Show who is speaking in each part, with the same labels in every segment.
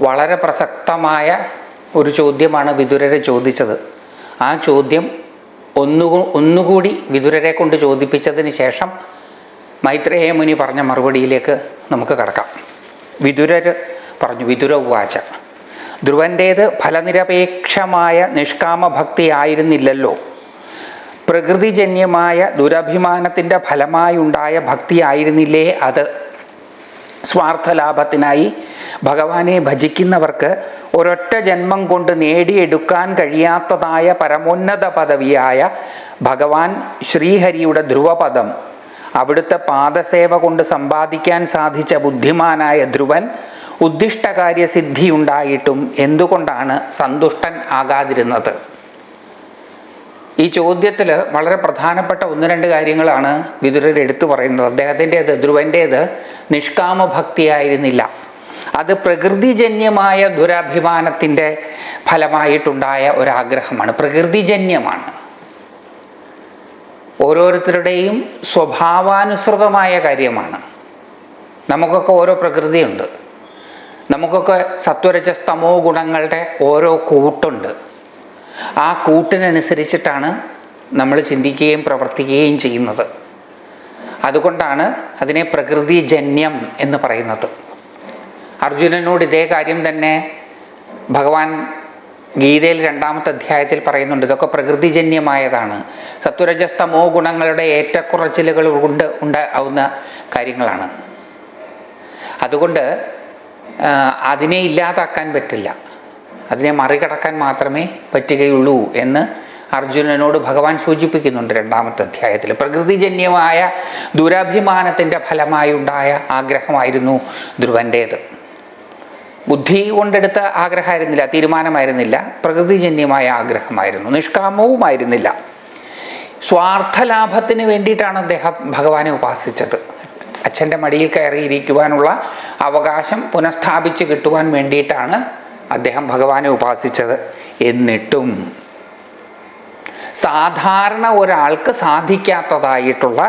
Speaker 1: വളരെ പ്രസക്തമായ ഒരു ചോദ്യമാണ് വിതുരരെ ചോദിച്ചത്. ആ ചോദ്യം ഒന്നു ഒന്നുകൂടി വിതുരരെ കൊണ്ട് ചോദിപ്പിച്ചതിന് ശേഷം മൈത്രേയ മുനി പറഞ്ഞ മറുപടിയിലേക്ക് നമുക്ക് കടക്കാം. വിതുരർ പറഞ്ഞു വിതുര ഉവാച ധ്രുവന്റേത് ഫലനിരപേക്ഷമായ നിഷ്കാമ ഭക്തി ആയിരുന്നില്ലല്ലോ പ്രകൃതിജന്യമായ ദുരഭിമാനത്തിന്റെ ഫലമായുണ്ടായ ഭക്തി ആയിരുന്നില്ലേ അത് സ്വാർത്ഥലാഭത്തിനായി ഭഗവാനെ ഭജിക്കുന്നവർക്ക് ഒരൊറ്റ ജന്മം കൊണ്ട് നേടിയെടുക്കാൻ കഴിയാത്തതായ പരമോന്നത പദവിയായ ഭഗവാൻ ശ്രീഹരിയുടെ ധ്രുവപദം. അവിടുത്തെ പാദസേവ കൊണ്ട് സമ്പാദിക്കാൻ സാധിച്ച ബുദ്ധിമാനായ ധ്രുവൻ ഉദ്ദിഷ്ടകാര്യസിദ്ധിയുണ്ടായിട്ടും എന്തുകൊണ്ടാണ് സന്തുഷ്ടൻ ആകാതിരുന്നത്? ഈ ചോദ്യത്തിൽ വളരെ പ്രധാനപ്പെട്ട ഒന്ന് രണ്ട് കാര്യങ്ങളാണ് വിതുരർ എടുത്തു പറയുന്നത്. അദ്ദേഹത്തിന്റേത് ധ്രുവന്റേത് നിഷ്കാമ ഭക്തിയായിരുന്നില്ല അത് പ്രകൃതിജന്യമായ ദുരഭിമാനത്തിന്റെ ഫലമായിട്ടുണ്ടായ ഒരാഗ്രഹമാണ്. പ്രകൃതിജന്യമാണ്. ഓരോരുത്തരുടെയും സ്വഭാവാനുസൃതമായ കാര്യമാണ്. നമുക്കൊക്കെ ഓരോ പ്രകൃതിയുണ്ട്. നമുക്കൊക്കെ സത്വരജസ്തമോ ഗുണങ്ങളുടെ ഓരോ കൂട്ടുണ്ട്. ആ കൂട്ടിനനുസരിച്ചിട്ടാണ് നമ്മൾ ചിന്തിക്കുകയും പ്രവർത്തിക്കുകയും ചെയ്യുന്നത്. അതുകൊണ്ടാണ് അതിനെ പ്രകൃതിജന്യം എന്ന് പറയുന്നത്. അർജുനനോട് ഇതേ കാര്യം തന്നെ ഭഗവാൻ ഗീതയിൽ രണ്ടാമത്തെ അധ്യായത്തിൽ പറയുന്നുണ്ട്. ഇതൊക്കെ പ്രകൃതിജന്യമായതാണ്. സത്വരജസ്തമോ ഗുണങ്ങളുടെ ഏറ്റക്കുറച്ചിലുകൾ കൊണ്ട് ഉണ്ടാവുന്ന കാര്യങ്ങളാണ്. അതുകൊണ്ട് അതിനെ ഇല്ലാതാക്കാൻ പറ്റില്ല. അതിനെ മറികടക്കാൻ മാത്രമേ പറ്റുകയുള്ളൂ എന്ന് അർജുനനോട് ഭഗവാൻ സൂചിപ്പിക്കുന്നുണ്ട് രണ്ടാമത്തെ അധ്യായത്തിൽ. പ്രകൃതിജന്യമായ ദുരഭിമാനത്തിന്റെ ഫലമായുണ്ടായ ആഗ്രഹമായിരുന്നു ധ്രുവന്റേത് ബുദ്ധി കൊണ്ടെടുത്ത ആഗ്രഹമായിരുന്നില്ല തീരുമാനമായിരുന്നില്ല പ്രകൃതിജന്യമായ ആഗ്രഹമായിരുന്നു നിഷ്കാമവുമായിരുന്നില്ല. സ്വാർത്ഥലാഭത്തിന് വേണ്ടിയിട്ടാണ് അദ്ദേഹം ഭഗവാനെ ഉപാസിച്ചത്. അച്ഛന്റെ മടിയിൽ കയറിയിരിക്കുവാനുള്ള അവകാശം പുനഃസ്ഥാപിച്ച് കിട്ടുവാൻ വേണ്ടിയിട്ടാണ് അദ്ദേഹം ഭഗവാനെ ഉപാസിച്ചത്. എന്നിട്ടും സാധാരണ ഒരാൾക്ക് സാധിക്കാത്തതായിട്ടുള്ള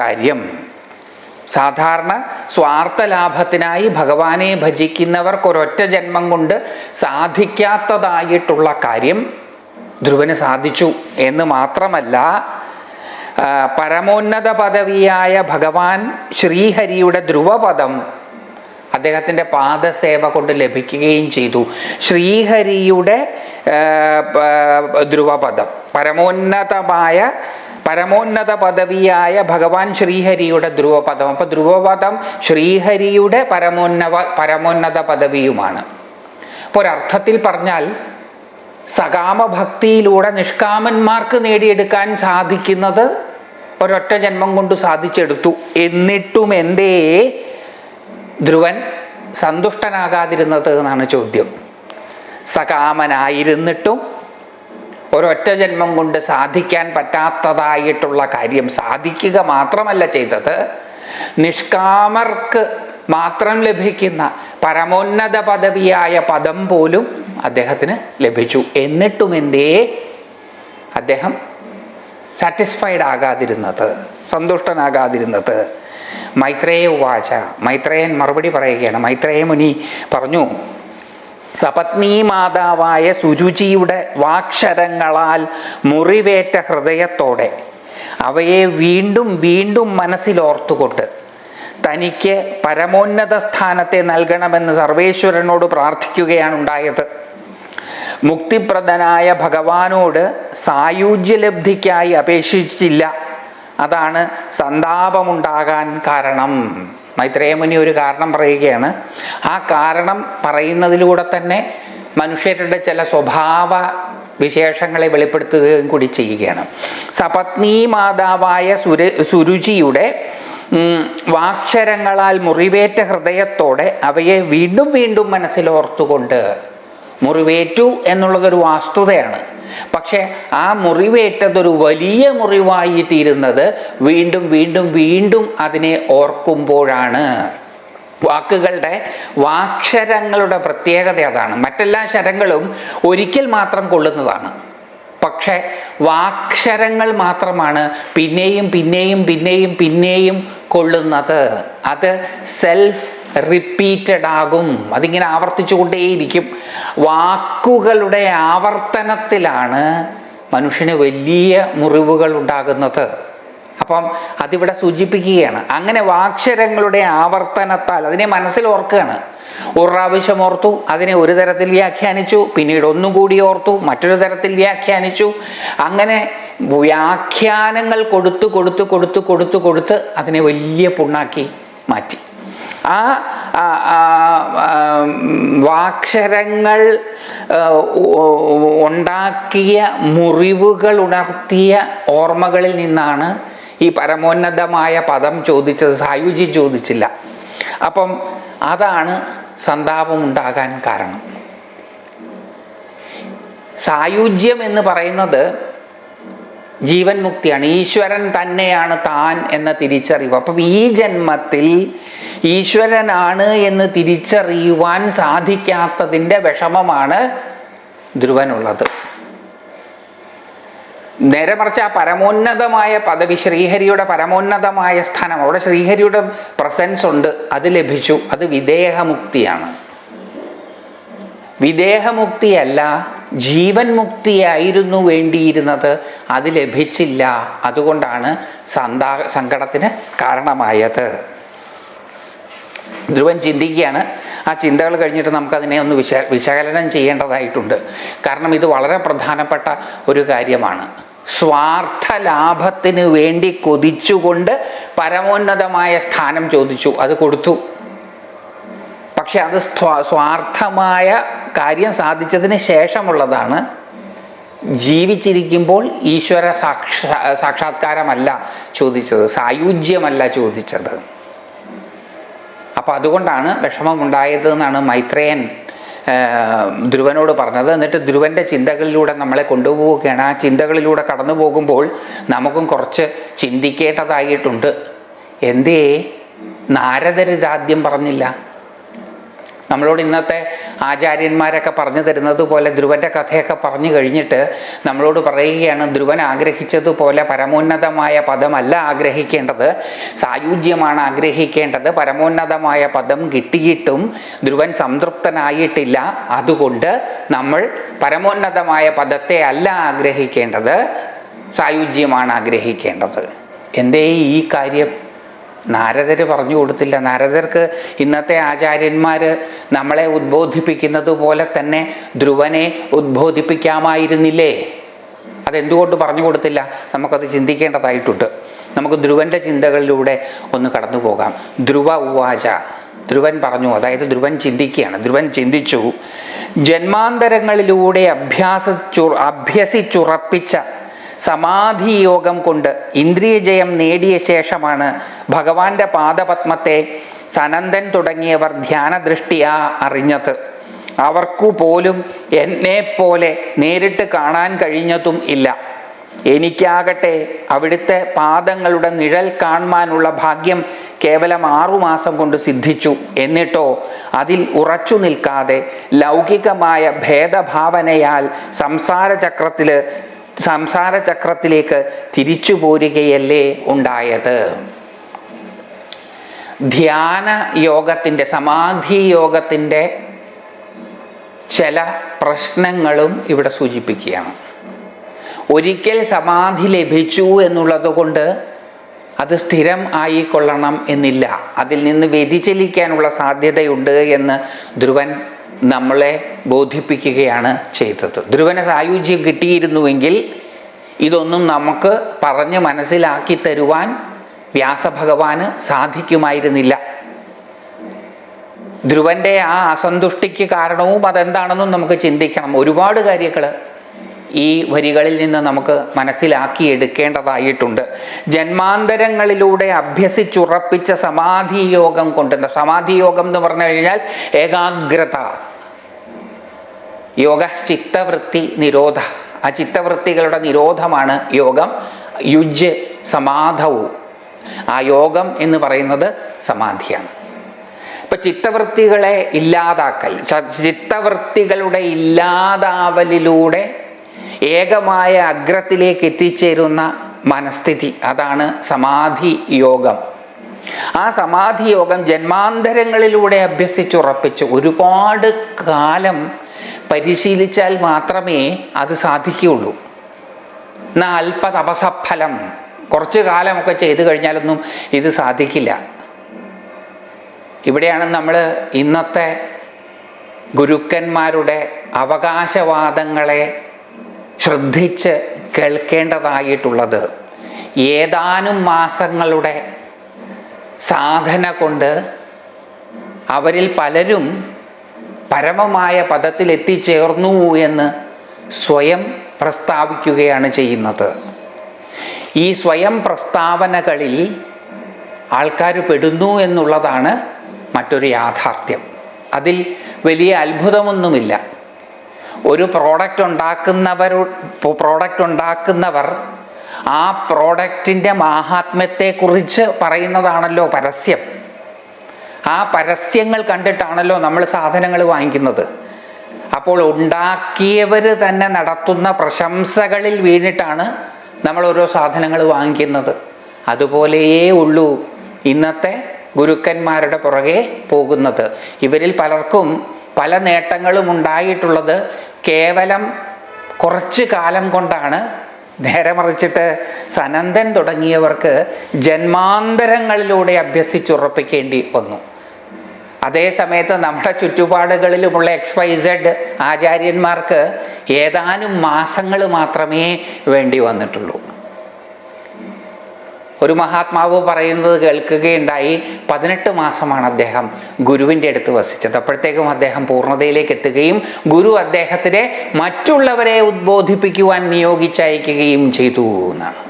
Speaker 1: കാര്യം. സാധാരണ സ്വാർത്ഥ ലാഭത്തിനായി ഭഗവാനെ ഭജിക്കുന്നവർക്ക് ഒരൊറ്റ ജന്മം കൊണ്ട് സാധിക്കാത്തതായിട്ടുള്ള കാര്യം ധ്രുവന് സാധിച്ചു എന്ന് മാത്രമല്ല പരമോന്നത പദവിയായ ഭഗവാൻ ശ്രീഹരിയുടെ ധ്രുവപദം അദ്ദേഹത്തിന്റെ പാദസേവ കൊണ്ട് ലഭിക്കുകയും ചെയ്തു. ശ്രീഹരിയുടെ ധ്രുവപദം. പരമോന്നതമായ പരമോന്നത പദവിയായ ഭഗവാൻ ശ്രീഹരിയുടെ ധ്രുവപദം. അപ്പൊ ധ്രുവപദം ശ്രീഹരിയുടെ പരമോന്ന പരമോന്നത പദവിയുമാണ്. അപ്പോൾ ഒരർത്ഥത്തിൽ പറഞ്ഞാൽ സകാമഭക്തിയിലൂടെ നിഷ്കാമന്മാർക്ക് നേടിയെടുക്കാൻ സാധിക്കുന്നത് ഒരൊറ്റ ജന്മം കൊണ്ട് സാധിച്ചെടുത്തു. എന്നിട്ടും എന്തേ ധ്രുവൻ സന്തുഷ്ടനാകാതിരുന്നത് എന്നാണ് ചോദ്യം. സകാമനായിരുന്നിട്ടും ഒരൊറ്റ ജന്മം കൊണ്ട് സാധിക്കാൻ പറ്റാത്തതായിട്ടുള്ള കാര്യം സാധിക്കുക മാത്രമല്ല ചെയ്തത്. നിഷ്കാമർക്ക് മാത്രം ലഭിക്കുന്ന പരമോന്നത പദവിയായ പദം പോലും അദ്ദേഹത്തിന് ലഭിച്ചു. എന്നിട്ടും എന്തേ? അദ്ദേഹം സാറ്റിസ്ഫൈഡ് ആകാതിരുന്നത് സന്തുഷ്ടനാകാതിരുന്നത്. മൈത്രേയ ഉവാച. മൈത്രേയൻ മറുപടി പറയുകയാണ്. മൈത്രേയ മുനി പറഞ്ഞു സപത്നീ മാതാവായ സുരുചിയുടെ വാക്ഷരങ്ങളാൽ മുറിവേറ്റ ഹൃദയത്തോടെ അവയെ വീണ്ടും വീണ്ടും മനസ്സിലോർത്തുകൊണ്ട് തനിക്ക് പരമോന്നത സ്ഥാനത്തെ നൽകണമെന്ന് സർവേശ്വരനോട് പ്രാർത്ഥിക്കുകയാണ് ഉണ്ടായത്. മുക്തിപ്രദനായ ഭഗവാനോട് സായുജ്യലബ്ധിക്കായി അപേക്ഷിച്ചില്ല. അതാണ് സന്താപമുണ്ടാകാൻ കാരണം. മൈത്രേയമുനി ഒരു കാരണം പറയുകയാണ്. ആ കാരണം പറയുന്നതിലൂടെ തന്നെ മനുഷ്യരുടെ ചില സ്വഭാവ വിശേഷങ്ങളെ വെളിപ്പെടുത്തുകയും കൂടി ചെയ്യുകയാണ്. സപത്നീ മാതാവായ സുര സുരുചിയുടെ വാക്ഷരങ്ങളാൽ മുറിവേറ്റ ഹൃദയത്തോടെ അവയെ വീണ്ടും വീണ്ടും മനസ്സിലോർത്തുകൊണ്ട് മുറിവേറ്റു എന്നുള്ളതൊരു വാസ്തുതയാണ്. പക്ഷെ ആ മുറിവേറ്റതൊരു വലിയ മുറിവായി തീരുന്നത് വീണ്ടും വീണ്ടും വീണ്ടും അതിനെ ഓർക്കുമ്പോഴാണ്. വാക്കുകളുടെ വാക്ഷരങ്ങളുടെ പ്രത്യേകത അതാണ്. മറ്റെല്ലാ ശരങ്ങളും ഒരിക്കൽ മാത്രം കൊള്ളുന്നതാണ്. പക്ഷെ വാക്ഷരങ്ങൾ മാത്രമാണ് പിന്നെയും പിന്നെയും പിന്നെയും പിന്നെയും കൊള്ളുന്നത്. അത് സെൽഫ് റിപ്പീറ്റഡ് ആകും. അതിങ്ങനെ ആവർത്തിച്ചുകൊണ്ടേയിരിക്കും. വാക്കുകളുടെ ആവർത്തനത്തിലാണ് മനുഷ്യന് വലിയ മുറിവുകൾ ഉണ്ടാകുന്നത് അപ്പം അതിവിടെ സൂചിപ്പിക്കുകയാണ്. അങ്ങനെ വാക്ഷരങ്ങളുടെ ആവർത്തനത്താൽ അതിനെ മനസ്സിൽ ഓർക്കുകയാണ്. ഒരു പ്രാവശ്യം ഓർത്തു അതിനെ ഒരു തരത്തിൽ വ്യാഖ്യാനിച്ചു പിന്നീട് ഒന്നും കൂടി ഓർത്തു മറ്റൊരു തരത്തിൽ വ്യാഖ്യാനിച്ചു. അങ്ങനെ വ്യാഖ്യാനങ്ങൾ കൊടുത്തു കൊടുത്തു കൊടുത്തു കൊടുത്തു കൊടുത്ത് അതിനെ വലിയ പുണ്ണാക്കി മാറ്റി. ആ വാക്ഷരങ്ങൾ ഉണ്ടാക്കിയ മുറിവുകൾ ഉണർത്തിയ ഓർമ്മകളിൽ നിന്നാണ് ഈ പരമോന്നതമായ പദം ചോദിച്ചത്. സായുജി ചോദിച്ചില്ല. അപ്പം അതാണ് സന്താപം ഉണ്ടാകാൻ കാരണം. സായുജ്യം എന്ന് പറയുന്നത് ജീവൻ മുക്തിയാണ്. ഈശ്വരൻ തന്നെയാണ് താൻ എന്ന തിരിച്ചറിവ്. അപ്പം ഈ ജന്മത്തിൽ ഈശ്വരനാണ് എന്ന് തിരിച്ചറിയുവാൻ സാധിക്കാത്തതിന്റെ വിഷമമാണ് ധ്രുവനുള്ളത്. നേരെ മറിച്ച് ആ പരമോന്നതമായ പദവി ശ്രീഹരിയുടെ പരമോന്നതമായ സ്ഥാനം അവിടെ ശ്രീഹരിയുടെ പ്രസൻസ് ഉണ്ട്. അത് ലഭിച്ചു. അത് വിദേഹമുക്തിയാണ്. വിദേഹമുക്തിയല്ല ജീവൻ മുക്തിയായിരുന്നു വേണ്ടിയിരുന്നത്. അത് ലഭിച്ചില്ല. അതുകൊണ്ടാണ് സന്താ സങ്കടത്തിന് കാരണമായത്. ധ്രുവൻ ചിന്തിക്കുകയാണ്. ആ ചിന്തകൾ കഴിഞ്ഞിട്ട് നമുക്കതിനെ ഒന്ന് വിശ വിശകലനം ചെയ്യേണ്ടതായിട്ടുണ്ട്. കാരണം ഇത് വളരെ പ്രധാനപ്പെട്ട ഒരു കാര്യമാണ്. സ്വാർത്ഥ ലാഭത്തിന് വേണ്ടി കൊതിച്ചുകൊണ്ട് പരമോന്നതമായ സ്ഥാനം ചോദിച്ചു. അത് കൊടുത്തു. പക്ഷെ അത് സ്വാ- സ്വാർത്ഥമായ കാര്യം സാധിച്ചതിന് ശേഷമുള്ളതാണ് ജീവിച്ചിരിക്കുമ്പോൾ ഈശ്വര സാക്ഷാ സാക്ഷാത്കാരമല്ല ചോദിച്ചത് സായുജ്യമല്ല ചോദിച്ചത്. അപ്പൊ അതുകൊണ്ടാണ് വിഷമമുണ്ടായത് എന്നാണ് മൈത്രേയൻ ധ്രുവനോട് പറഞ്ഞത്. എന്നിട്ട് ധ്രുവന്റെ ചിന്തകളിലൂടെ നമ്മളെ കൊണ്ടുപോവുകയാണ്. ആ ചിന്തകളിലൂടെ കടന്നു പോകുമ്പോൾ നമുക്കും കുറച്ച് ചിന്തിക്കേണ്ടതായിട്ടുണ്ട്. എന്തേ? നാരദരിതാദ്യം പറഞ്ഞില്ല. നമ്മളോട് ഇന്നത്തെ ആചാര്യന്മാരൊക്കെ പറഞ്ഞു തരുന്നത് പോലെ ധ്രുവന്റെ കഥയൊക്കെ പറഞ്ഞു കഴിഞ്ഞിട്ട് നമ്മളോട് പറയുകയാണ് ധ്രുവൻ ആഗ്രഹിച്ചതുപോലെ പരമോന്നതമായ പദമല്ല ആഗ്രഹിക്കേണ്ടത്. സായുജ്യമാണ് ആഗ്രഹിക്കേണ്ടത്. പരമോന്നതമായ പദം കിട്ടിയിട്ടും ധ്രുവൻ സംതൃപ്തനായിട്ടില്ല. അതുകൊണ്ട് നമ്മൾ പരമോന്നതമായ പദത്തെ അല്ല ആഗ്രഹിക്കേണ്ടത്. സായുജ്യമാണ് ആഗ്രഹിക്കേണ്ടത്. എന്തേ ഈ കാര്യം? നാരദര് പറഞ്ഞു കൊടുത്തില്ല. നാരദർക്ക് ഇന്നത്തെ ആചാര്യന്മാർ നമ്മളെ ഉദ്ബോധിപ്പിക്കുന്നത് പോലെ തന്നെ ധ്രുവനെ ഉദ്ബോധിപ്പിക്കാമായിരുന്നില്ലേ? അതെന്തുകൊണ്ട് പറഞ്ഞു കൊടുത്തില്ല? നമുക്കത് ചിന്തിക്കേണ്ടതായിട്ടുണ്ട്. നമുക്ക് ധ്രുവന്റെ ചിന്തകളിലൂടെ ഒന്ന് കടന്നു പോകാം. ധ്രുവ ഉവാച. ധ്രുവൻ പറഞ്ഞു അതായത് ധ്രുവൻ ചിന്തിക്കുകയാണ്. ധ്രുവൻ ചിന്തിച്ചു ജന്മാന്തരങ്ങളിലൂടെ അഭ്യാസിച്ചു അഭ്യസിച്ചുറപ്പിച്ച സമാധി യോഗം കൊണ്ട് ഇന്ദ്രിയജയം നേടിയ ശേഷമാണ് ഭഗവാന്റെ പാദപത്മത്തെ സനന്ദൻ തുടങ്ങിയവർ ധ്യാനദൃഷ്ടിയാ അറിഞ്ഞത്. അവർക്കു പോലും എന്നെ പോലെ നേരിട്ട് കാണാൻ കഴിഞ്ഞതും ഇല്ല. എനിക്കാകട്ടെ അവിടുത്തെ പാദങ്ങളുടെ നിഴൽ കാണുവാനുള്ള ഭാഗ്യം കേവലം ആറുമാസം കൊണ്ട് സിദ്ധിച്ചു. എന്നിട്ടോ അതിൽ ഉറച്ചു നിൽക്കാതെ ലൗകികമായ ഭേദഭാവനയാൽ സംസാരചക്രത്തിൽ സംസാരചക്രത്തിലേക്ക് തിരിച്ചു പോരുകയല്ലേ ഉണ്ടായത്? ധ്യാന യോഗത്തിന്റെ സമാധി യോഗത്തിന്റെ ചില പ്രശ്നങ്ങളും ഇവിടെ സൂചിപ്പിക്കുകയാണ്. ഒരിക്കൽ സമാധി ലഭിച്ചു എന്നുള്ളത് കൊണ്ട് അത് സ്ഥിരം ആയിക്കൊള്ളണം എന്നില്ല. അതിൽ നിന്ന് വ്യതിചലിക്കാനുള്ള സാധ്യതയുണ്ട് എന്ന് ധ്രുവൻ നമ്മളെ ബോധിപ്പിക്കുകയാണ് ചെയ്തത്. ധ്രുവന് സായുജ്യം കിട്ടിയിരുന്നുവെങ്കിൽ ഇതൊന്നും നമുക്ക് പറഞ്ഞ് മനസ്സിലാക്കി തരുവാൻ വ്യാസഭഗവാന് സാധിക്കുമായിരുന്നില്ല. ധ്രുവന്റെ ആ അസന്തുഷ്ടിക്ക് കാരണവും അതെന്താണെന്നും നമുക്ക് ചിന്തിക്കണം. ഒരുപാട് കാര്യങ്ങൾ ഈ വരികളിൽ നിന്ന് നമുക്ക് മനസ്സിലാക്കി എടുക്കേണ്ടതായിട്ടുണ്ട്. ജന്മാന്തരങ്ങളിലൂടെ അഭ്യസിച്ചുറപ്പിച്ച സമാധി യോഗം കൊണ്ട് സമാധി യോഗം എന്ന് പറഞ്ഞു കഴിഞ്ഞാൽ ഏകാഗ്രത. യോഗ ചിത്തവൃത്തി നിരോധ. ആ ചിത്തവൃത്തികളുടെ നിരോധമാണ് യോഗം യുജ് സമാധവും ആ യോഗം എന്ന് പറയുന്നത് സമാധിയാണ്. ഇപ്പൊ ചിത്തവൃത്തികളെ ഇല്ലാതാക്കൽ ചിത്തവൃത്തികളുടെ ഇല്ലാതാവലിലൂടെ ഏകമായ അഗ്രത്തിലേക്ക് എത്തിച്ചേരുന്ന മനസ്ഥിതി അതാണ് സമാധി യോഗം. ആ സമാധി യോഗം ജന്മാന്തരങ്ങളിലൂടെ അഭ്യസിച്ചുറപ്പിച്ച് ഒരുപാട് കാലം പരിശീലിച്ചാൽ മാത്രമേ അത് സാധിക്കുകയുള്ളൂ. എന്നാൽ അല്പ തപസഫലം കുറച്ച് കാലമൊക്കെ ചെയ്തു കഴിഞ്ഞാലൊന്നും ഇത് സാധിക്കില്ല. ഇവിടെയാണ് നമ്മൾ ഇന്നത്തെ ഗുരുക്കന്മാരുടെ അവകാശവാദങ്ങളെ ശ്രദ്ധിച്ച് കേൾക്കേണ്ടതായിട്ടുള്ളത്. ഏതാനും മാസങ്ങളുടെ സാധന കൊണ്ട് അവരിൽ പലരും പരമമായ പദത്തിൽ എത്തിച്ചേർന്നു എന്ന് സ്വയം പ്രസ്താവിക്കുകയാണ് ചെയ്യുന്നത്. ഈ സ്വയം പ്രസ്താവനകളിൽ ആൾക്കാർ പെടുന്നു എന്നുള്ളതാണ് മറ്റൊരു യാഥാർത്ഥ്യം. അതിൽ വലിയ അത്ഭുതമൊന്നുമില്ല. ഒരു പ്രോഡക്റ്റ് ഉണ്ടാക്കുന്നവർ പ്രോഡക്റ്റ് ഉണ്ടാക്കുന്നവർ ആ പ്രോഡക്റ്റിന്റെ മാഹാത്മ്യത്തെക്കുറിച്ച് പറയുന്നതാണല്ലോ പരസ്യം. ആ പരസ്യങ്ങൾ കണ്ടിട്ടാണല്ലോ നമ്മൾ സാധനങ്ങൾ വാങ്ങിക്കുന്നത്. അപ്പോൾ ഉണ്ടാക്കിയവർ തന്നെ നടത്തുന്ന പ്രശംസകളിൽ വീണിട്ടാണ് നമ്മൾ ഓരോ സാധനങ്ങൾ വാങ്ങിക്കുന്നത്. അതുപോലെയേ ഉള്ളൂ ഇന്നത്തെ ഗുരുക്കന്മാരുടെ പുറകെ പോകുന്നത്. ഇവരിൽ പലർക്കും പല നേട്ടങ്ങളും ഉണ്ടായിട്ടുള്ളത് കേവലം കുറച്ച് കാലം കൊണ്ടാണ്. നേരെ മറിച്ചിട്ട് സനന്ദൻ തുടങ്ങിയവർക്ക് ജന്മാന്തരങ്ങളിലൂടെ അഭ്യസിച്ചുറപ്പിക്കേണ്ടി വന്നു. അതേ സമയത്ത് നമ്മുടെ ചുറ്റുപാടുകളിലുമുള്ള എക്സ് വൈ സെഡ് ആചാര്യന്മാർക്ക് ഏതാനും മാസങ്ങൾ മാത്രമേ വേണ്ടി വന്നിട്ടുള്ളൂ. ഒരു മഹാത്മാവ് പറയുന്നത് കേൾക്കുകയുണ്ടായി പതിനെട്ട് മാസമാണ് അദ്ദേഹം ഗുരുവിന്റെ അടുത്ത് വസിച്ചത്. അപ്പോഴത്തേക്കും അദ്ദേഹം പൂർണതയിലേക്ക് എത്തുകയും ഗുരു അദ്ദേഹത്തിനെ മറ്റുള്ളവരെ ഉദ്ബോധിപ്പിക്കുവാൻ നിയോഗിച്ചയക്കുകയും ചെയ്തു എന്നാണ്.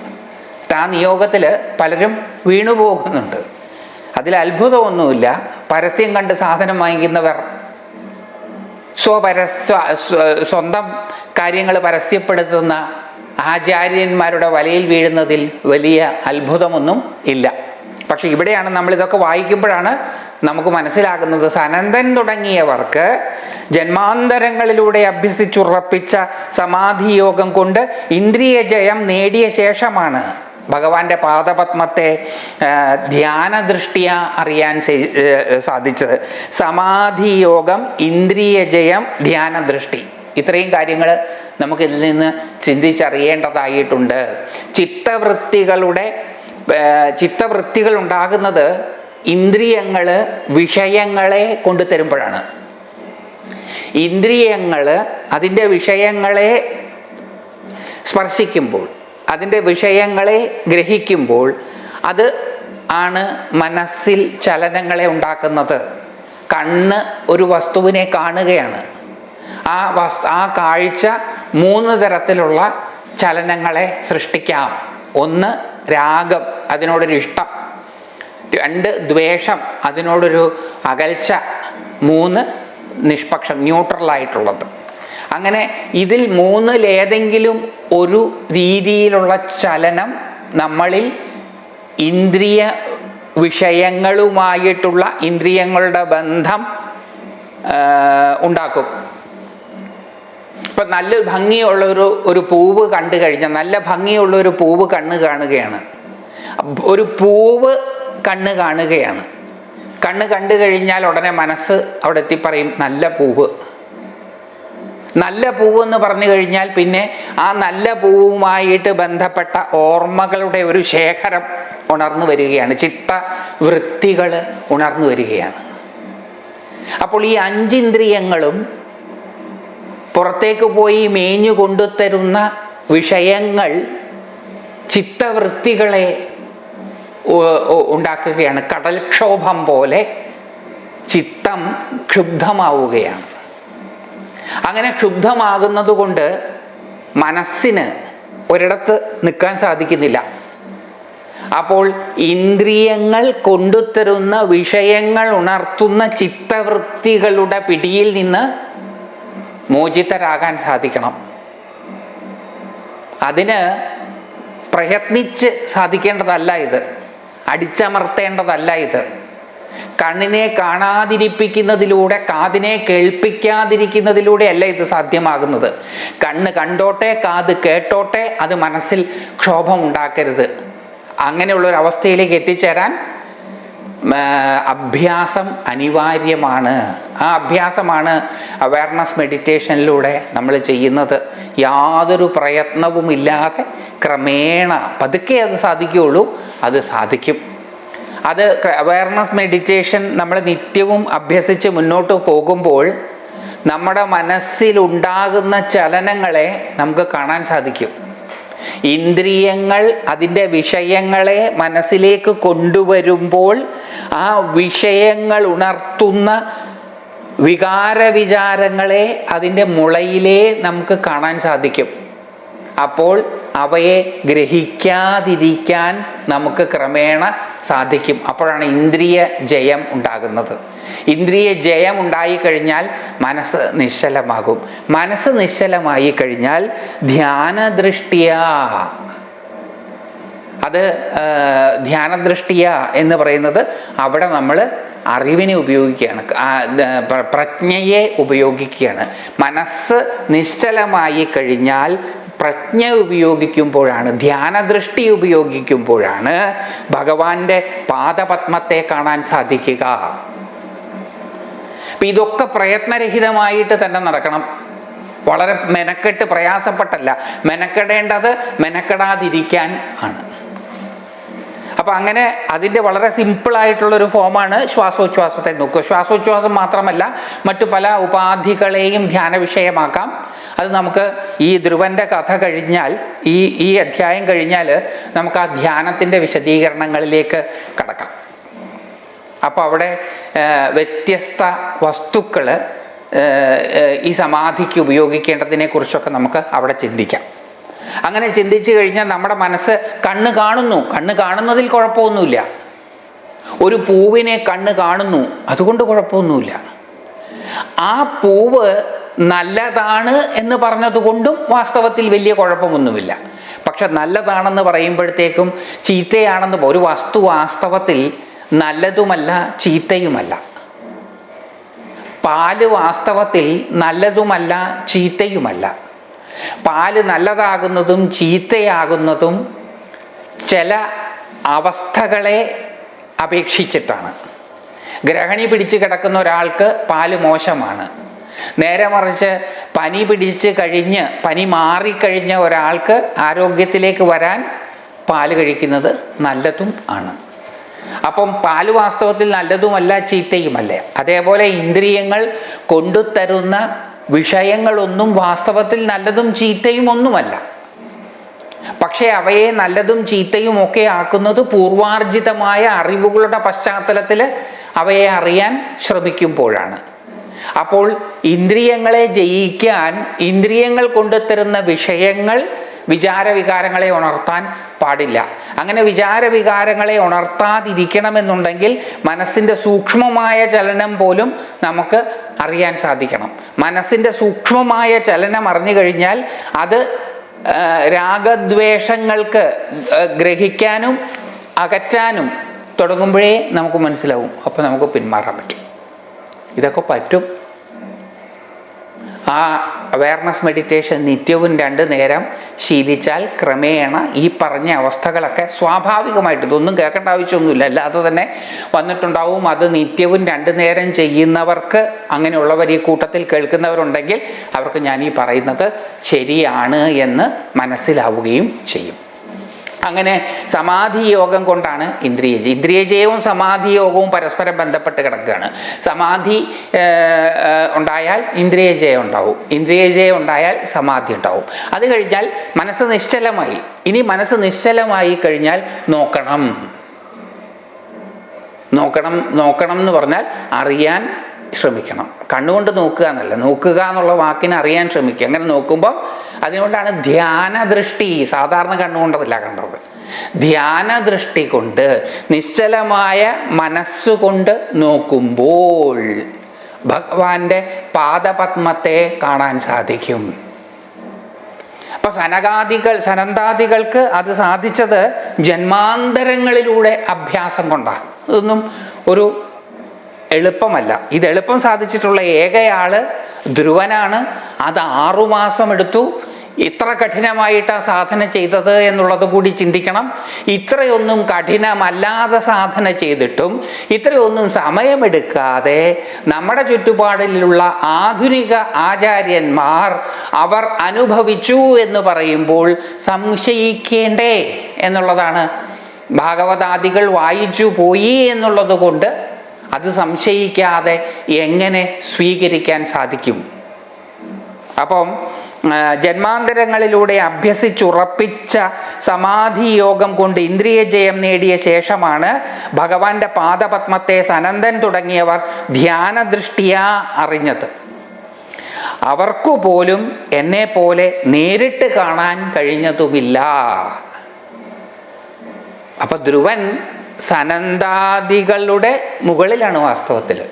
Speaker 1: ആ നിയോഗത്തിൽ പലരും വീണുപോകുന്നുണ്ട്. അതിൽ അത്ഭുതമൊന്നുമില്ല. പരസ്യം കണ്ട് സാധനം വാങ്ങിക്കുന്നവർ. സ്വപരസ്വ സ്വന്തം കാര്യങ്ങൾ പരസ്യപ്പെടുത്തുന്ന ആചാര്യന്മാരുടെ വലയിൽ വീഴുന്നതിൽ വലിയ അത്ഭുതമൊന്നും ഇല്ല. പക്ഷെ ഇവിടെയാണ് നമ്മൾ ഇതൊക്കെ വായിക്കുമ്പോഴാണ് നമുക്ക് മനസ്സിലാകുന്നത്. സനന്ദൻ തുടങ്ങിയവർക്ക് ജന്മാന്തരങ്ങളിലൂടെ അഭ്യസിച്ചുറപ്പിച്ച സമാധി യോഗം കൊണ്ട് ഇന്ദ്രിയ ജയം നേടിയ ശേഷമാണ് ഭഗവാന്റെ പാദപത്മത്തെ ധ്യാന ധ്യാനദൃഷ്ടിയ അറിയാൻ സാധിച്ചത് സമാധി യോഗം ഇന്ദ്രിയ ജയം ധ്യാനദൃഷ്ടി. ഇത്രയും കാര്യങ്ങൾ നമുക്ക് ഇതിൽ നിന്ന് ചിന്തിച്ചറിയേണ്ടതായിട്ടുണ്ട്. ചിത്തവൃത്തികളുടെ ചിത്തവൃത്തികൾ ഉണ്ടാകുന്നത് ഇന്ദ്രിയങ്ങൾ വിഷയങ്ങളെ കൊണ്ടു തരുമ്പോഴാണ്. ഇന്ദ്രിയങ്ങൾ അതിന്റെ വിഷയങ്ങളെ സ്പർശിക്കുമ്പോൾ അതിന്റെ വിഷയങ്ങളെ ഗ്രഹിക്കുമ്പോൾ അത് ആണ് മനസ്സിൽ ചലനങ്ങളെ ഉണ്ടാക്കുന്നത്. കണ്ണ് ഒരു വസ്തുവിനെ കാണുകയാണ്. ആ വസ് ആ കാഴ്ച മൂന്ന് തരത്തിലുള്ള ചലനങ്ങളെ സൃഷ്ടിക്കാം. ഒന്ന് രാഗം അതിനോടൊരു ഇഷ്ടം. രണ്ട് ദ്വേഷം അതിനോടൊരു അകൽച്ച. മൂന്ന് നിഷ്പക്ഷം ന്യൂട്രലായിട്ടുള്ളത്. അങ്ങനെ ഇതിൽ മൂന്നിലേതെങ്കിലും ഒരു രീതിയിലുള്ള ചലനം നമ്മളിൽ ഇന്ദ്രിയ വിഷയങ്ങളുമായിട്ടുള്ള ഇന്ദ്രിയങ്ങളുടെ ബന്ധം ഉണ്ടാക്കും. ഇപ്പൊ നല്ല ഭംഗിയുള്ള ഒരു ഒരു പൂവ് കണ്ടു കഴിഞ്ഞാൽ നല്ല ഭംഗിയുള്ള ഒരു പൂവ് കണ്ണ് കാണുകയാണ്. ഒരു പൂവ് കണ്ണ് കാണുകയാണ്. കണ്ണ് കണ്ടു കഴിഞ്ഞാൽ ഉടനെ മനസ്സ് അവിടെ എത്തിപ്പറയും നല്ല പൂവ്. നല്ല പൂവെന്ന് പറഞ്ഞു കഴിഞ്ഞാൽ പിന്നെ ആ നല്ല പൂവുമായിട്ട് ബന്ധപ്പെട്ട ഓർമ്മകളുടെ ഒരു ശേഖരം ഉണർന്നു വരികയാണ്. ചിത്ത വൃത്തികൾ ഉണർന്നു വരികയാണ്. അപ്പോൾ ഈ അഞ്ചിന്ദ്രിയങ്ങളും പുറത്തേക്ക് പോയി മേഞ്ഞു കൊണ്ടുതരുന്ന വിഷയങ്ങൾ ചിത്തവൃത്തികളെ ഉണ്ടാക്കുകയാണ്. കടൽക്ഷോഭം പോലെ ചിത്തം ക്ഷുബ്ധമാവുകയാണ്. അങ്ങനെ ക്ഷുബ്ധമാകുന്നത് കൊണ്ട് മനസ്സിന് ഒരിടത്ത് നിൽക്കാൻ സാധിക്കുന്നില്ല. അപ്പോൾ ഇന്ദ്രിയങ്ങൾ കൊണ്ടുത്തരുന്ന വിഷയങ്ങൾ ഉണർത്തുന്ന ചിത്തവൃത്തികളുടെ പിടിയിൽ നിന്ന് മോചിതരാകാൻ സാധിക്കണം. അതിന് പ്രയത്നിച്ച് സാധിക്കേണ്ടതല്ല ഇത്. അടിച്ചമർത്തേണ്ടതല്ല ഇത്. കണ്ണിനെ കാണാതിരിപ്പിക്കുന്നതിലൂടെ കാതിനെ കേൾപ്പിക്കാതിരിക്കുന്നതിലൂടെ അല്ല ഇത് സാധ്യമാകുന്നത്? കണ്ണ് കണ്ടോട്ടെ കാത് കേട്ടോട്ടെ അത് മനസ്സിൽ ക്ഷോഭം ഉണ്ടാക്കരുത്. അങ്ങനെയുള്ള ഒരു അവസ്ഥയിലേക്ക് എത്തിച്ചേരാൻ അഭ്യാസം അനിവാര്യമാണ്. ആ അഭ്യാസമാണ് അവയർനെസ് മെഡിറ്റേഷനിലൂടെ നമ്മൾ ചെയ്യുന്നത്. യാതൊരു പ്രയത്നവുമില്ലാതെ ക്രമേണ പതുക്കെ അത് സാധിക്കുകയുള്ളൂ അത് സാധിക്കും. അത് അവയർനെസ് മെഡിറ്റേഷൻ നമ്മൾ നിത്യവും അഭ്യസിച്ച് മുന്നോട്ട് പോകുമ്പോൾ നമ്മുടെ മനസ്സിലുണ്ടാകുന്ന ചലനങ്ങളെ നമുക്ക് കാണാൻ സാധിക്കും. ഇന്ദ്രിയങ്ങൾ അതിന്റെ വിഷയങ്ങളെ മനസ്സിലേക്ക് കൊണ്ടുവരുമ്പോൾ ആ വിഷയങ്ങൾ ഉണർത്തുന്ന വികാര വിചാരങ്ങളെ അതിന്റെ മുളയിലേ നമുക്ക് കാണാൻ സാധിക്കും. അപ്പോൾ അവയെ ഗ്രഹിക്കാതിരിക്കാൻ നമുക്ക് ക്രമേണ സാധിക്കും. അപ്പോഴാണ് ഇന്ദ്രിയ ജയം ഉണ്ടാകുന്നത്. ഇന്ദ്രിയ ജയം ഉണ്ടായിക്കഴിഞ്ഞാൽ മനസ്സ് നിശ്ചലമാകും. മനസ്സ് നിശ്ചലമായി കഴിഞ്ഞാൽ ധ്യാനദൃഷ്ടിയ. അത് ധ്യാനദൃഷ്ടിയ എന്ന് പറയുന്നത് അവിടെ നമ്മൾ അറിവിനെ ഉപയോഗിക്കുകയാണ്. പ്രജ്ഞയെ ഉപയോഗിക്കുകയാണ്. മനസ്സ് നിശ്ചലമായി കഴിഞ്ഞാൽ പ്രജ്ഞ ഉപയോഗിക്കുമ്പോഴാണ് ധ്യാനദൃഷ്ടി ഉപയോഗിക്കുമ്പോഴാണ് ഭഗവാന്റെ പാദപത്മത്തെ കാണാൻ സാധിക്കുക. അപ്പൊ ഇതൊക്കെ പ്രയത്നരഹിതമായിട്ട് തന്നെ നടക്കണം. വളരെ മെനക്കെട്ട് പ്രയാസപ്പെട്ടല്ല. മെനക്കെടേണ്ടത് മെനക്കെടാതിരിക്കാൻ ആണ്. അപ്പൊ അങ്ങനെ അതിന്റെ വളരെ ഒരു ഫോമാണ് ശ്വാസോച്ഛ്വാസത്തെ നോക്കുക. ശ്വാസോച്ഛ്വാസം മാത്രമല്ല മറ്റു പല ഉപാധികളെയും ധ്യാന വിഷയമാക്കാം. അത് നമുക്ക് ഈ ധ്രുവന്റെ കഥ കഴിഞ്ഞാൽ ഈ ഈ അധ്യായം കഴിഞ്ഞാൽ നമുക്ക് ആ ധ്യാനത്തിന്റെ വിശദീകരണങ്ങളിലേക്ക് കടക്കാം. അപ്പോൾ അവിടെ വ്യത്യസ്ത വസ്തുക്കൾ ഈ സമാധിക്ക് ഉപയോഗിക്കേണ്ടതിനെ കുറിച്ചൊക്കെ നമുക്ക് അവിടെ ചിന്തിക്കാം. അങ്ങനെ ചിന്തിച്ചു കഴിഞ്ഞാൽ നമ്മുടെ മനസ്സ് കണ്ണ് കാണുന്നു. കണ്ണ് കാണുന്നതിൽ കുഴപ്പമൊന്നുമില്ല. ഒരു പൂവിനെ കണ്ണ് കാണുന്നു. അതുകൊണ്ട് കുഴപ്പമൊന്നുമില്ല. ആ പൂവ് നല്ലതാണ് എന്ന് പറഞ്ഞതുകൊണ്ടും വാസ്തവത്തിൽ വലിയ കുഴപ്പമൊന്നുമില്ല. പക്ഷെ നല്ലതാണെന്ന് പറയുമ്പോഴത്തേക്കും ചീത്തയാണെന്ന് ഒരു വസ്തു വാസ്തവത്തിൽ നല്ലതുമല്ല ചീത്തയുമല്ല. പാൽ വാസ്തവത്തിൽ നല്ലതുമല്ല ചീത്തയുമല്ല. പാൽ നല്ലതാകുന്നതും ചീത്തയാകുന്നതും ചില അവസ്ഥകളെ അപേക്ഷിച്ചിട്ടാണ്. ഗ്രഹണി പിടിച്ച് കിടക്കുന്ന ഒരാൾക്ക് പാൽ മോശമാണ്. നേരെ മറിച്ച് പനി പിടിച്ച് കഴിഞ്ഞ് പനി മാറിക്കഴിഞ്ഞ ഒരാൾക്ക് ആരോഗ്യത്തിലേക്ക് വരാൻ പാൽ കഴിക്കുന്നത് നല്ലതും ആണ്. അപ്പം പാൽ വാസ്തവത്തിൽ നല്ലതുമല്ല ചീത്തയുമല്ല? അതേപോലെ ഇന്ദ്രിയങ്ങൾ കൊണ്ടുതരുന്ന വിഷയങ്ങളൊന്നും വാസ്തവത്തിൽ നല്ലതും ചീത്തയും ഒന്നുമല്ല. പക്ഷേ അവയെ നല്ലതും ചീത്തയും ഒക്കെ ആക്കുന്നത് പൂർവാർജിതമായ അറിവുകളുടെ പശ്ചാത്തലത്തിൽ അവയെ അറിയാൻ ശ്രമിക്കുമ്പോഴാണ്. അപ്പോൾ ഇന്ദ്രിയങ്ങളെ ജയിക്കാൻ ഇന്ദ്രിയങ്ങൾ കൊണ്ടുത്തരുന്ന വിഷയങ്ങൾ വിചാരവികാരങ്ങളെ ഉണർത്താൻ പാടില്ല. അങ്ങനെ വിചാരവികാരങ്ങളെ ഉണർത്താതിരിക്കണമെന്നുണ്ടെങ്കിൽ മനസ്സിന്റെ സൂക്ഷ്മമായ ചലനം പോലും നമുക്ക് അറിയാൻ സാധിക്കണം. മനസ്സിന്റെ സൂക്ഷ്മമായ ചലനം അറിഞ്ഞു കഴിഞ്ഞാൽ അത് രാഗദ്വേഷങ്ങൾക്ക് ഗ്രഹിക്കാനും അകറ്റാനും തുടങ്ങുമ്പോഴേ നമുക്ക് മനസ്സിലാവും. അപ്പോൾ നമുക്ക് പിന്മാറാൻ പറ്റും. ഇതൊക്കെ പറ്റും. ആ അവയർനെസ് മെഡിറ്റേഷൻ നിത്യവും രണ്ട് നേരം ശീലിച്ചാൽ ക്രമേണ ഈ പറഞ്ഞ അവസ്ഥകളൊക്കെ സ്വാഭാവികമായിട്ട് ഇതൊന്നും കേൾക്കേണ്ട ആവശ്യമൊന്നുമില്ല. അല്ലാതെ തന്നെ വന്നിട്ടുണ്ടാവും അത് നിത്യവും രണ്ട് നേരം ചെയ്യുന്നവർക്ക് അങ്ങനെയുള്ളവർ ഈ കൂട്ടത്തിൽ കേൾക്കുന്നവരുണ്ടെങ്കിൽ അവർക്ക് ഞാൻ ഈ പറയുന്നത് ശരിയാണ് എന്ന് മനസ്സിലാവുകയും ചെയ്യും. അങ്ങനെ സമാധി യോഗം കൊണ്ടാണ് ഇന്ദ്രിയജയം ഇന്ദ്രിയജയവും സമാധി യോഗവും പരസ്പരം ബന്ധപ്പെട്ട് കിടക്കുകയാണ്. സമാധി ഉണ്ടായാൽ ഇന്ദ്രിയജയം ഉണ്ടാവും. ഇന്ദ്രിയജയം ഉണ്ടായാൽ സമാധി ഉണ്ടാവും. അത് കഴിഞ്ഞാൽ മനസ്സ് നിശ്ചലമായി. ഇനി മനസ്സ് നിശ്ചലമായി കഴിഞ്ഞാൽ നോക്കണം. നോക്കണം നോക്കണം എന്ന് പറഞ്ഞാൽ അറിയാൻ ശ്രമിക്കണം. കണ്ണുകൊണ്ട് നോക്കുക എന്നല്ല. നോക്കുക എന്നുള്ള വാക്കിനെ അറിയാൻ ശ്രമിക്കുക. അങ്ങനെ നോക്കുമ്പോൾ അതുകൊണ്ടാണ് ധ്യാനദൃഷ്ടി സാധാരണ കണ്ണുകൊണ്ടതല്ല കണ്ടത്. ധ്യാന ദൃഷ്ടി കൊണ്ട് നിശ്ചലമായ മനസ്സുകൊണ്ട് നോക്കുമ്പോൾ ഭഗവാന്റെ പാദപത്മത്തെ കാണാൻ സാധിക്കും. അപ്പൊ സനകാദികൾ സനന്താദികൾക്ക് അത് സാധിച്ചത് ജന്മാന്തരങ്ങളിലൂടെ അഭ്യാസം കൊണ്ടാണ് ഇതൊന്നും ഒരു എളുപ്പമല്ല. ഇത് എളുപ്പം സാധിച്ചിട്ടുള്ള ഏകയാൾ ധ്രുവനാണ്. അത് ആറുമാസം എടുത്തു. ഇത്ര കഠിനമായിട്ടാ സാധന ചെയ്തത് എന്നുള്ളത് കൂടി ചിന്തിക്കണം. ഇത്രയൊന്നും കഠിനമല്ലാതെ സാധന ചെയ്തിട്ടും ഇത്രയൊന്നും സമയമെടുക്കാതെ നമ്മുടെ ചുറ്റുപാടിലുള്ള ആധുനിക ആചാര്യന്മാർ അവർ അനുഭവിച്ചു എന്ന് പറയുമ്പോൾ സംശയിക്കേണ്ടേ എന്നുള്ളതാണ്. ഭാഗവതാദികൾ വായിച്ചു പോയി എന്നുള്ളത് കൊണ്ട് അത് സംശയിക്കാതെ എങ്ങനെ സ്വീകരിക്കാൻ സാധിക്കും? അപ്പം ജന്മാന്തരങ്ങളിലൂടെ അഭ്യസിച്ചുറപ്പിച്ച സമാധി യോഗം കൊണ്ട് ഇന്ദ്രിയ ജയം നേടിയ ശേഷമാണ് ഭഗവാന്റെ പാദപത്മത്തെ സനന്ദൻ തുടങ്ങിയവർ ധ്യാനദൃഷ്ടിയാ അറിഞ്ഞത്. അവർക്കു പോലും എന്നെ പോലെ നേരിട്ട് കാണാൻ കഴിഞ്ഞതുമില്ല. അപ്പൊ ധ്രുവൻ സനന്ദാദികളുടെ മുകളിലാണ് വാസ്തവത്തിൽ.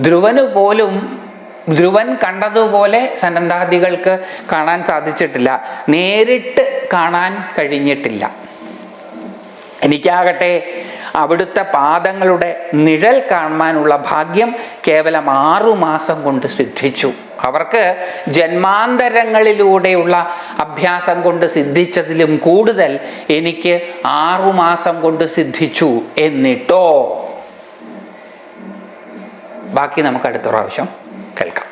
Speaker 1: ധ്രുവന് പോലും ധ്രുവൻ കണ്ടതുപോലെ സനന്ദാദികൾക്ക് കാണാൻ സാധിച്ചിട്ടില്ല. നേരിട്ട് കാണാൻ കഴിഞ്ഞിട്ടില്ല. എനിക്കാകട്ടെ അവിടുത്തെ പാദങ്ങളുടെ നിഴൽ കാണാനുള്ള ഭാഗ്യം കേവലം ആറു മാസം കൊണ്ട് സിദ്ധിച്ചു. അവർക്ക് ജന്മാന്തരങ്ങളിലൂടെയുള്ള അഭ്യാസം കൊണ്ട് സിദ്ധിച്ചതിലും കൂടുതൽ എനിക്ക് ആറുമാസം കൊണ്ട് സിദ്ധിച്ചു എന്നിട്ടോ. ബാക്കി നമുക്ക് അടുത്ത പ്രാവശ്യം കേൾക്കാം.